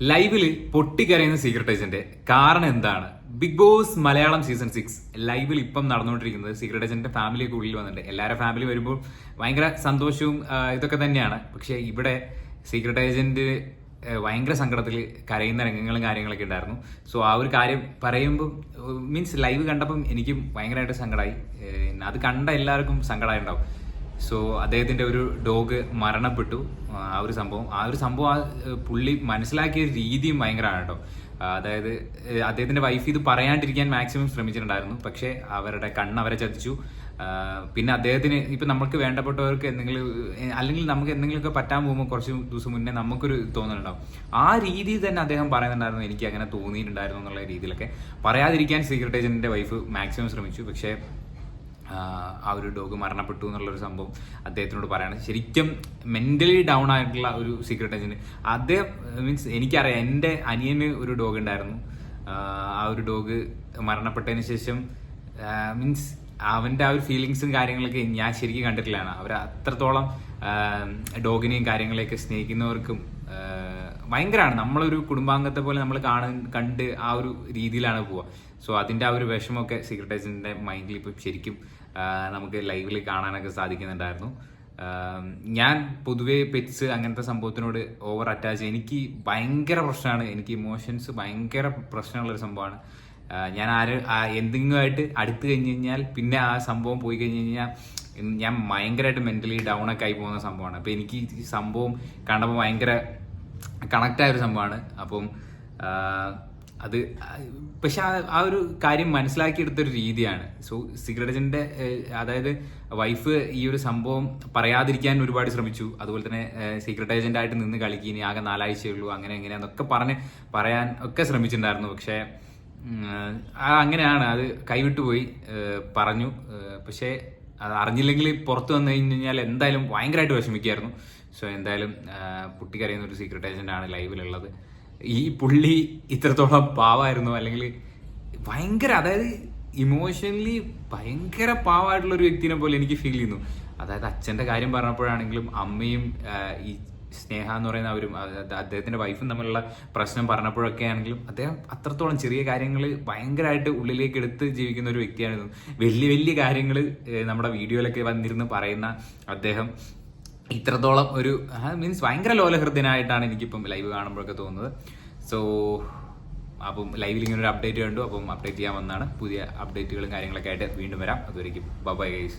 ലൈവിൽ പൊട്ടിക്കരയുന്ന secret agent കാരണം എന്താണ്? Big boss Malayalam season six ലൈവിൽ ഇപ്പം നടന്നുകൊണ്ടിരിക്കുന്നത് സീക്രട്ട് ഏജന്റിന്റെ ഫാമിലിയൊക്കെ ഉള്ളിൽ വന്നിട്ടുണ്ട്. എല്ലാവരുടെ ഫാമിലി വരുമ്പോൾ ഭയങ്കര സന്തോഷവും ഇതൊക്കെ തന്നെയാണ്. പക്ഷേ ഇവിടെ സീക്രട്ട് ഏജന്റ് ഭയങ്കര സങ്കടത്തിൽ കരയുന്ന രംഗങ്ങളും കാര്യങ്ങളൊക്കെ ഉണ്ടായിരുന്നു. സോ ആ ഒരു കാര്യം പറയുമ്പോൾ മീൻസ് ലൈവ് കണ്ടപ്പം എനിക്കും ഭയങ്കരമായിട്ട് സങ്കടമായി അത് കണ്ട എല്ലാവർക്കും സങ്കടമായി ഉണ്ടാവും. സോ അദ്ദേഹത്തിന്റെ ഒരു ഡോഗ് മരണപ്പെട്ടു. ആ ഒരു സംഭവം. ആ ഒരു സംഭവം ആ പുള്ളി മനസ്സിലാക്കിയ രീതിയും ഭയങ്കരമാണ് കേട്ടോ. അതായത് അദ്ദേഹത്തിന്റെ വൈഫ് ഇത് പറയാണ്ടിരിക്കാൻ മാക്സിമം ശ്രമിച്ചിട്ടുണ്ടായിരുന്നു. പക്ഷേ അവരുടെ കണ്ണ് അവരെ ചതിച്ചു. പിന്നെ അദ്ദേഹത്തിന് ഇപ്പൊ നമുക്ക് വേണ്ടപ്പെട്ടവർക്ക് എന്തെങ്കിലും അല്ലെങ്കിൽ നമുക്ക് എന്തെങ്കിലുമൊക്കെ പറ്റാൻ പോകുമ്പോൾ കുറച്ച് ദിവസം മുന്നേ നമുക്കൊരു തോന്നലുണ്ടാവും. ആ രീതിയിൽ തന്നെ അദ്ദേഹം പറയുന്നുണ്ടായിരുന്നു എനിക്ക് അങ്ങനെ തോന്നിയിട്ടുണ്ടായിരുന്നു എന്നുള്ള രീതിയിലൊക്കെ. പറയാതിരിക്കാൻ സീക്രട്ട് ഏജന്റിന്റെ വൈഫ് മാക്സിമം ശ്രമിച്ചു. പക്ഷേ ആ ഒരു ഡോഗ് മരണപ്പെട്ടു എന്നുള്ളൊരു സംഭവം അദ്ദേഹത്തിനോട് പറയാണ്. ശരിക്കും മെന്റലി ഡൗൺ ആയിട്ടുള്ള ഒരു സീക്രട്ട് ഏജന്റ് അദ്ദേഹം മീൻസ് എനിക്കറിയാം എന്റെ അനിയന് ഒരു ഡോഗ് ഉണ്ടായിരുന്നു. ആ ഒരു ഡോഗ് മരണപ്പെട്ടതിന് ശേഷം മീൻസ് അവന്റെ ആ ഒരു ഫീലിങ്സും കാര്യങ്ങളൊക്കെ ഞാൻ ശരിക്കും കണ്ടിട്ടില്ലാണ് അവർ അത്രത്തോളം ഡോഗിനെയും കാര്യങ്ങളെയൊക്കെ സ്നേഹിക്കുന്നവർക്കും ഭയങ്കരമാണ് നമ്മളൊരു കുടുംബാംഗത്തെ പോലെ നമ്മൾ കാണ കണ്ട് ആ ഒരു രീതിയിലാണ് പോവുക സോ അതിന്റെ ആ ഒരു വിഷമമൊക്കെ സീക്രട്ട് ഏജന്റിന്റെ മൈൻഡിൽ ഇപ്പം ശരിക്കും നമുക്ക് ലൈവിൽ കാണാനൊക്കെ സാധിക്കുന്നുണ്ടായിരുന്നു. ഞാൻ പൊതുവേ പെറ്റ്സ് അങ്ങനത്തെ സംഭവത്തിനോട് ഓവർ അറ്റാച്ച് എനിക്ക് ഭയങ്കര പ്രശ്നമാണ്. എനിക്ക് ഇമോഷൻസ് ഭയങ്കര പ്രശ്നമുള്ളൊരു സംഭവമാണ്. ഞാൻ ആര് എന്തെങ്കിലുമായിട്ട് അടുത്ത് കഴിഞ്ഞ് കഴിഞ്ഞാൽ പിന്നെ ആ സംഭവം പോയി കഴിഞ്ഞ് കഴിഞ്ഞാൽ ഞാൻ ഭയങ്കരമായിട്ട് മെന്റലി ഡൗൺ ഒക്കെ ആയി പോകുന്ന സംഭവമാണ്. അപ്പോൾ എനിക്ക് ഈ സംഭവം കണ്ടപ്പോൾ ഭയങ്കര കണക്ട് ആയ ഒരു സംഭവമാണ്. അപ്പം അത് പക്ഷെ ആ ഒരു കാര്യം മനസ്സിലാക്കിയെടുത്തൊരു രീതിയാണ്. സോ സിഗരറ്റ് ഏജന്റിന്റെ അതായത് വൈഫ് ഈ ഒരു സംഭവം പറയാതിരിക്കാൻ ഒരുപാട് ശ്രമിച്ചു. അതുപോലെ തന്നെ സീക്രട്ട് ഏജന്റ് ആയിട്ട് നിന്ന് കളിക്കുക ഇനി ആകെ നാലാഴ്ചയേ ഉള്ളൂ അങ്ങനെ എങ്ങനെയാന്നൊക്കെ പറഞ്ഞ് പറയാൻ ഒക്കെ ശ്രമിച്ചിട്ടുണ്ടായിരുന്നു. പക്ഷേ അങ്ങനെയാണ്. അത് കൈവിട്ടുപോയി പറഞ്ഞു. പക്ഷേ അത് അറിഞ്ഞില്ലെങ്കിൽ പുറത്ത് വന്നു കഴിഞ്ഞാൽ എന്തായാലും ഭയങ്കരമായിട്ട് വിഷമിക്കായിരുന്നു. സോ എന്തായാലും ആഹ് പൊട്ടിക്കരയുന്ന ഒരു സീക്രട്ട് ഏജന്റ് ആണ് ലൈവിലുള്ളത് ഈ പുള്ളി ഇത്രത്തോളം പാവായിരുന്നു. അല്ലെങ്കിൽ ഭയങ്കര അതായത് ഇമോഷണലി ഭയങ്കര പാവായിട്ടുള്ള ഒരു വ്യക്തിനെ പോലെ എനിക്ക് ഫീൽ ചെയ്യുന്നു. അതായത് അച്ഛന്റെ കാര്യം പറഞ്ഞപ്പോഴാണെങ്കിലും അമ്മയും ഈ സ്നേഹ എന്ന് പറയുന്ന അവരും അദ്ദേഹത്തിന്റെ വൈഫും തമ്മിലുള്ള പ്രശ്നം പറഞ്ഞപ്പോഴൊക്കെ ആണെങ്കിലും അദ്ദേഹം അത്രത്തോളം ചെറിയ കാര്യങ്ങൾ ഭയങ്കരമായിട്ട് ഉള്ളിലേക്ക് എടുത്ത് ജീവിക്കുന്ന ഒരു വ്യക്തിയാണ് വലിയ വലിയ കാര്യങ്ങൾ നമ്മുടെ വീഡിയോയിലൊക്കെ വന്നിരുന്ന് പറയുന്ന അദ്ദേഹം ഇത്രത്തോളം ഒരു മീൻസ് ഭയങ്കര ലോലഹൃദയനായിട്ടാണ് എനിക്കിപ്പം ലൈവ് കാണുമ്പോഴൊക്കെ തോന്നുന്നത്. സോ അപ്പം ലൈവിൽ ഇങ്ങനെ ഒരു അപ്ഡേറ്റ് കണ്ടു. അപ്പം അപ്ഡേറ്റ് ചെയ്യാൻ വന്നാണ് പുതിയ അപ്ഡേറ്റുകളും കാര്യങ്ങളൊക്കെ ആയിട്ട് വീണ്ടും വരാം. അതുവരേക്കും. Bye guys